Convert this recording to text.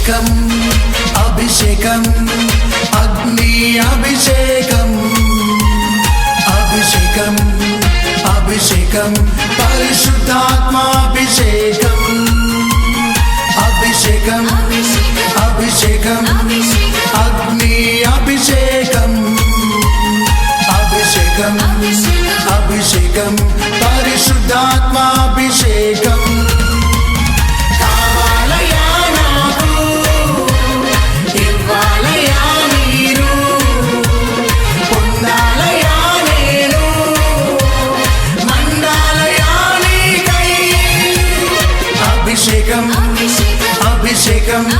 అభిషేకం అభిషేకం అగ్ని అభిషేకం. అభిషేకం అభిషేకం పరిశుద్ధాత్మాభిషేకం. అభిషేకం అభిషేకం అగ్ని అభిషేకం. అభిషేకం అభిషేకం పరిశుద్ధాత్మాభిషేకం. Abhishekam be shaking.